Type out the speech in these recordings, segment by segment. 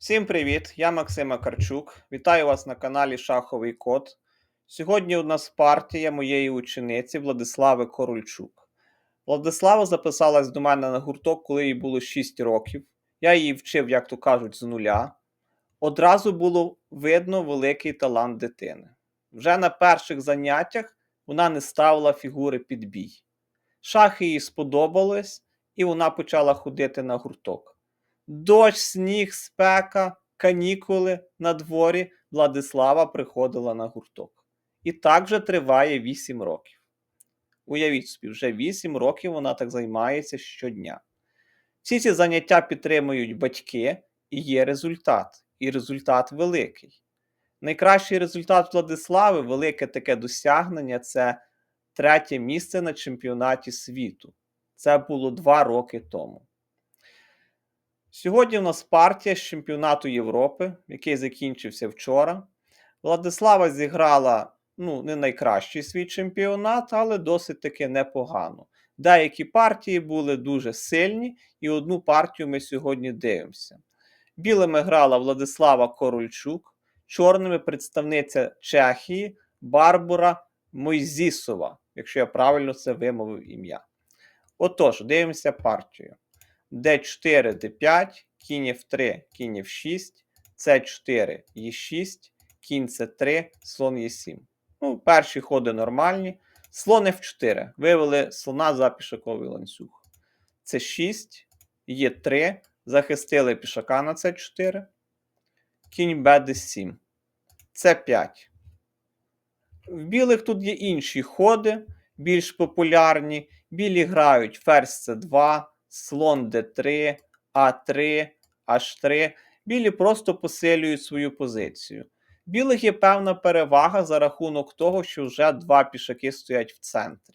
Всім привіт! Я Максим Макарчук. Вітаю вас на каналі Шаховий Код. Сьогодні у нас партія моєї учениці Владислави Корольчук. Владислава записалась до мене на гурток, коли їй було 6 років. Я її вчив, як то кажуть, з нуля. Одразу було видно великий талант дитини. Вже на перших заняттях вона не ставила фігури під бій. Шахи їй сподобались, і вона почала ходити на гурток. Дощ, сніг, спека, канікули на дворі Владислава приходила на гурток. І так вже триває 8 років. Уявіть собі, вже 8 років вона так займається щодня. Всі ці заняття підтримують батьки, і є результат. І результат великий. Найкращий результат Владислави, велике таке досягнення це третє місце на чемпіонаті світу. Це було 2 роки тому. Сьогодні в нас партія з чемпіонату Європи, який закінчився вчора. Владислава зіграла ну, не найкращий свій чемпіонат, але досить таки непогано. Деякі партії були дуже сильні, і одну партію ми сьогодні дивимося. Білими грала Владислава Корольчук, чорними представниця Чехії Барбара Мойзісова, якщо я правильно це вимовив ім'я. Отож, дивимося партію d4, d5, кінь f3, кінь f6, c4, e6, кінь c3, слон e7. Ну, перші ходи нормальні. Слон f4. Вивели слона за пішаковий ланцюг. c6, e3. Захистили пішака на c4. Кінь bd7. c5. В білих тут є інші ходи, більш популярні. Білі грають ферзь c2 слон d3, а3, h3. Білі просто посилюють свою позицію. Білих є певна перевага за рахунок того, що вже два пішаки стоять в центрі.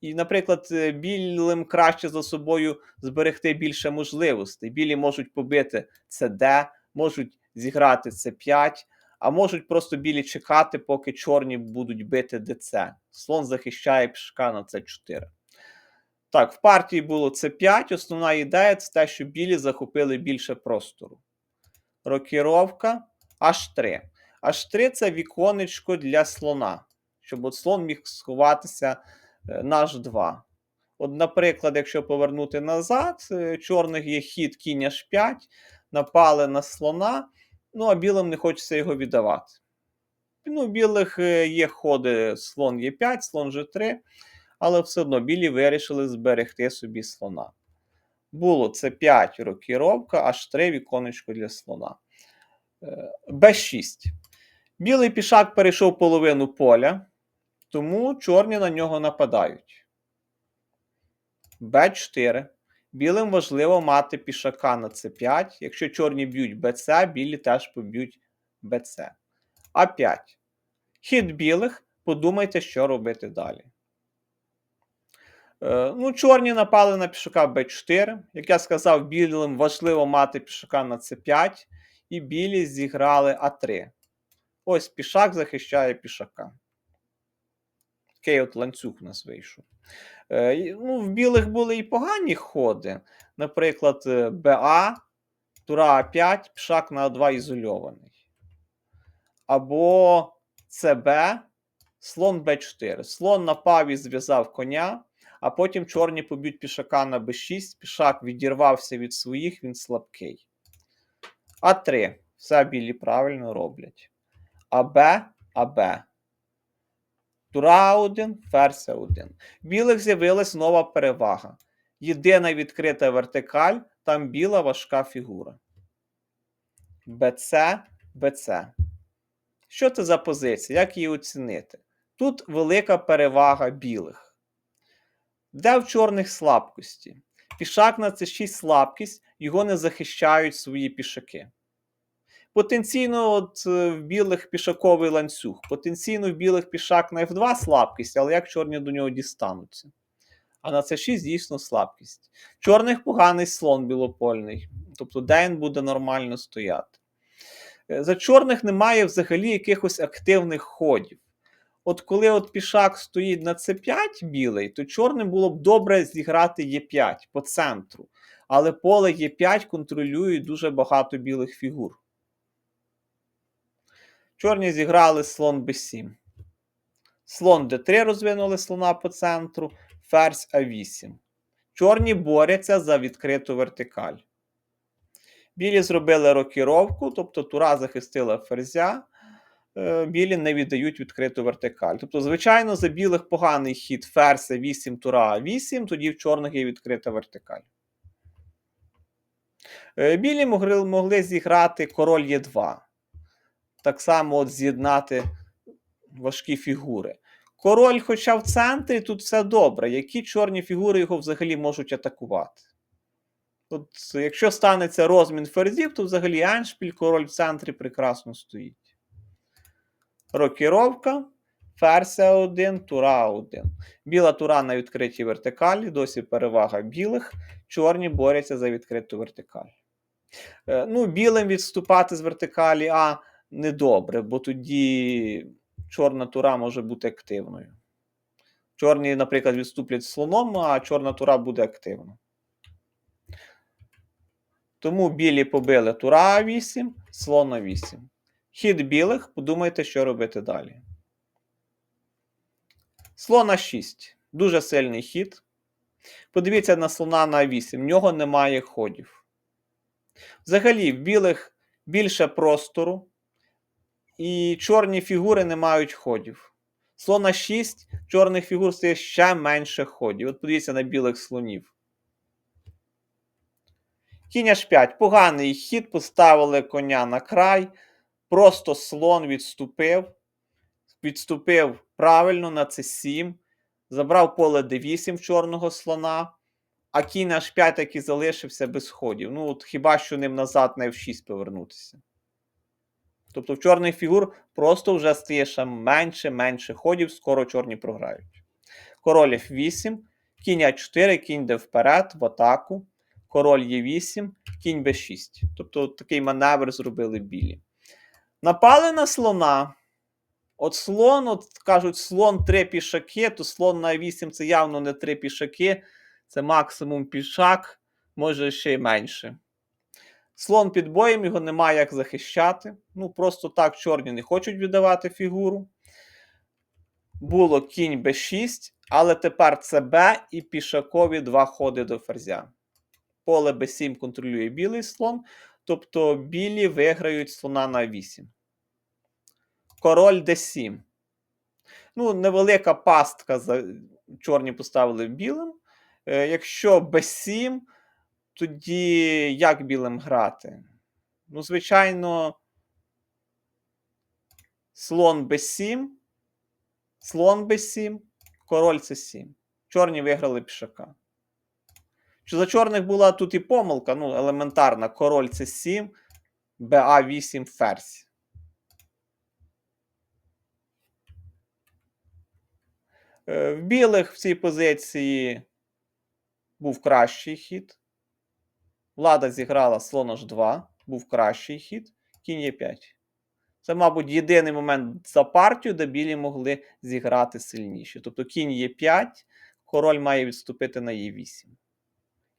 І, наприклад, е, білим краще за собою зберегти більше можливостей. Білі можуть побити CD, можуть зіграти c5, а можуть просто білі чекати, поки чорні будуть бити DC. Слон захищає пішака на c4. Так, в партії було С5. Основна ідея це те, що білі захопили більше простору. Рокіровка H3. H3 це віконечко для слона, щоб от слон міг сховатися е, на H2. От, наприклад, якщо повернути назад, е, чорних є хід кінь H5, напали на слона, ну а білим не хочеться його віддавати. Ну, білих е, є ходи слон Е5, слон G3 але все одно білі вирішили зберегти собі слона. Було це 5 рокіровка, аж 3 віконечко для слона. Б6. Білий пішак перейшов половину поля, тому чорні на нього нападають. Б4. Білим важливо мати пішака на С5. Якщо чорні б'ють БЦ, білі теж поб'ють БЦ. А5. Хід білих. Подумайте, що робити далі. Е, ну, Чорні напали на пішака Б4. Як я сказав, білим важливо мати пішака на С5. І білі зіграли А3. Ось пішак захищає пішака. Такий от ланцюг у нас вийшов. Е, ну, В білих були і погані ходи. Наприклад, е, БА, Тура А5, пішак на А2 ізольований. Або ЦБ, слон Б4. Слон напав і зв'язав коня а потім чорні поб'ють пішака на b6, пішак відірвався від своїх, він слабкий. А3. Все білі правильно роблять. АБ, АБ. Тура 1, ферзь 1. Білих з'явилась нова перевага. Єдина відкрита вертикаль, там біла важка фігура. БЦ, БЦ. Що це за позиція? Як її оцінити? Тут велика перевага білих. Де в чорних слабкості? Пішак на це 6 слабкість, його не захищають свої пішаки. Потенційно, от е, в білих пішаковий ланцюг. Потенційно в білих пішак на F2 слабкість, але як чорні до нього дістануться? А на це 6 дійсно слабкість. Чорних поганий слон білопольний. Тобто, де він буде нормально стояти. Е, за чорних немає взагалі якихось активних ходів. От коли от пішак стоїть на c5 білий, то чорним було б добре зіграти Е5 по центру. але поле Е5 контролює дуже багато білих фігур. Чорні зіграли слон b7. Слон d3 розвинули слона по центру, ферзь А8. Чорні борються за відкриту вертикаль. Білі зробили рокіровку, тобто тура захистила ферзя. Е, Білі не віддають відкриту вертикаль. Тобто, звичайно, за білих поганий хід ферзь 8, тура А8, тоді в чорних є відкрита вертикаль. Е, Білі могли, могли зіграти король Е2. Так само от з'єднати важкі фігури. Король, хоча в центрі, тут все добре. Які чорні фігури його взагалі можуть атакувати? От, якщо станеться розмін ферзів, то взагалі Аншпіль, король в центрі прекрасно стоїть. Рокіровка, ферзь А1, тура А1. Біла тура на відкритій вертикалі, досі перевага білих. Чорні борються за відкриту вертикаль. Е, Ну, білим відступати з вертикалі А недобре, бо тоді чорна тура може бути активною. Чорні, наприклад, відступлять слоном, а чорна тура буде активна. Тому білі побили тура А8, слон А8. Хід білих, подумайте, що робити далі. Слон А6. Дуже сильний хід. Подивіться на слона на А8. В нього немає ходів. Взагалі, в білих більше простору, і чорні фігури не мають ходів. Слон А6, чорних фігур стає ще менше ходів. От подивіться на білих слонів. Кінь H5. Поганий хід, поставили коня на край. Просто слон відступив. Відступив правильно на c7. Забрав поле d8 в чорного слона. А кінь H5 таки залишився без ходів. Ну, от хіба що ним назад на F6 повернутися. Тобто в чорних фігур просто вже стає ще менше, менше ходів, скоро чорні програють. Король F8, кінь А4, кінь йде вперед, в атаку. Король Е8, кінь Б6. Тобто такий маневр зробили білі. Напали на слона. От слон, от кажуть, слон три пішаки, то слон на 8 це явно не три пішаки, це максимум пішак, може ще й менше. Слон під боєм, його немає як захищати. Ну, просто так чорні не хочуть віддавати фігуру. Було кінь Б6, але тепер це Б і пішакові два ходи до ферзя. Поле Б7 контролює білий слон, тобто білі виграють слона на 8. Король d7. Ну, невелика пастка за... чорні поставили білим. Е, якщо b7, тоді як білим грати? Ну, звичайно, слон b7, слон b7, король c7. Чорні виграли пішака. Що за чорних була тут і помилка, ну, елементарна, король c7, ba8 ферзь. Е, В білих в цій позиції був кращий хід. Влада зіграла слон h2, був кращий хід, кінь Е5. Це, мабуть, єдиний момент за партію, де білі могли зіграти сильніше. Тобто кінь Е5, король має відступити на Е8.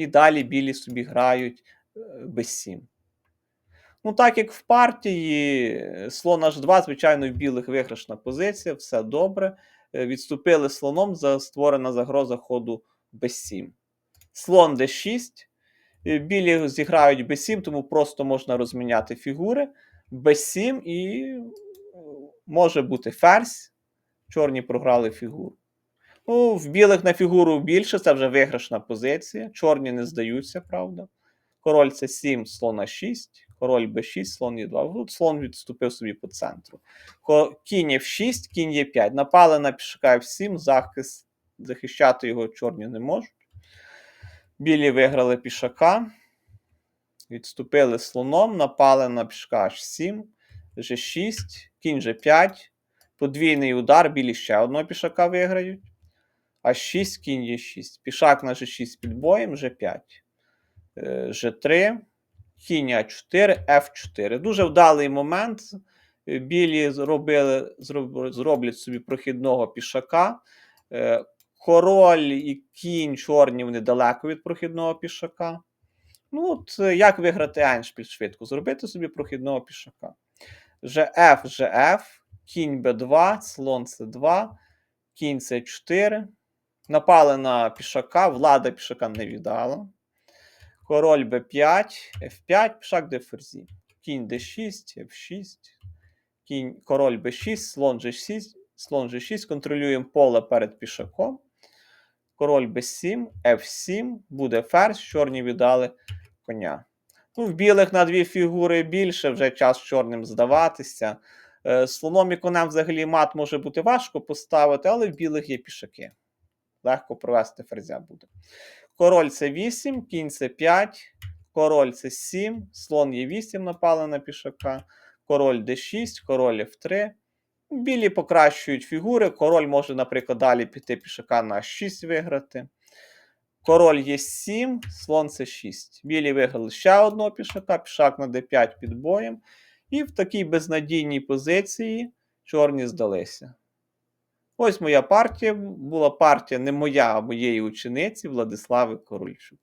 І далі білі собі грають b7. Ну, так як в партії е, слон h2, звичайно, в білих виграшна позиція, все добре. Е, Відступили слоном, за створена загроза ходу b7. Слон d6. Е, Білі зіграють b7, тому просто можна розміняти фігури. b7 і е, може бути ферзь. Чорні програли фігуру. Ну, в білих на фігуру більше, це вже виграшна позиція. Чорні не здаються, правда. Король це 7, слон А6, король Б6, слон Е2. Тут слон відступив собі по центру. Кінь F6, кінь Е5. Напали на пішака F7, захист, захищати його чорні не можуть. Білі виграли пішака. Відступили слоном, напали на пішака H7, G6, кінь G5. Подвійний удар, білі ще одного пішака виграють. А6, кінь Е6. Пішак на G6 під боєм, G5. Е, G3, кінь А4, F4. Дуже вдалий момент. Е, Білі зробили, зроблять собі прохідного пішака. Е, Король і кінь чорні вони далеко від прохідного пішака. Ну, от е, як виграти Еншпіль швидко? Зробити собі прохідного пішака. ЖФ, ЖФ, кінь Б2, слон С2, кінь С4. Напали на пішака, влада пішака не віддала. Король Б5, F5, пішак де ферзі. Кінь D6, F6, кінь, король Б6, слон G6, слон G6, контролюємо поле перед пішаком. Король Б7, F7, буде ферзь, чорні віддали коня. Ну, в білих на дві фігури більше, вже час чорним здаватися. Е, Слоном і конем взагалі мат може бути важко поставити, але в білих є пішаки. Легко провести ферзя буде. Король це 8, кінь це 5, король це 7, слон є 8 напали на пішака, король d6, король f3. Білі покращують фігури. Король може, наприклад, далі піти пішака на 6 виграти. Король є 7, слон це 6. Білі виграли ще одного пішака, пішак на d5 під боєм. І в такій безнадійній позиції чорні здалися. Ось моя партія. Була партія не моя, а моєї учениці Владислави Корольчук.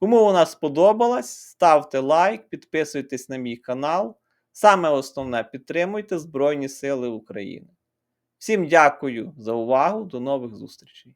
Кому вона сподобалась, ставте лайк, підписуйтесь на мій канал. Саме основне підтримуйте Збройні Сили України. Всім дякую за увагу. До нових зустрічей!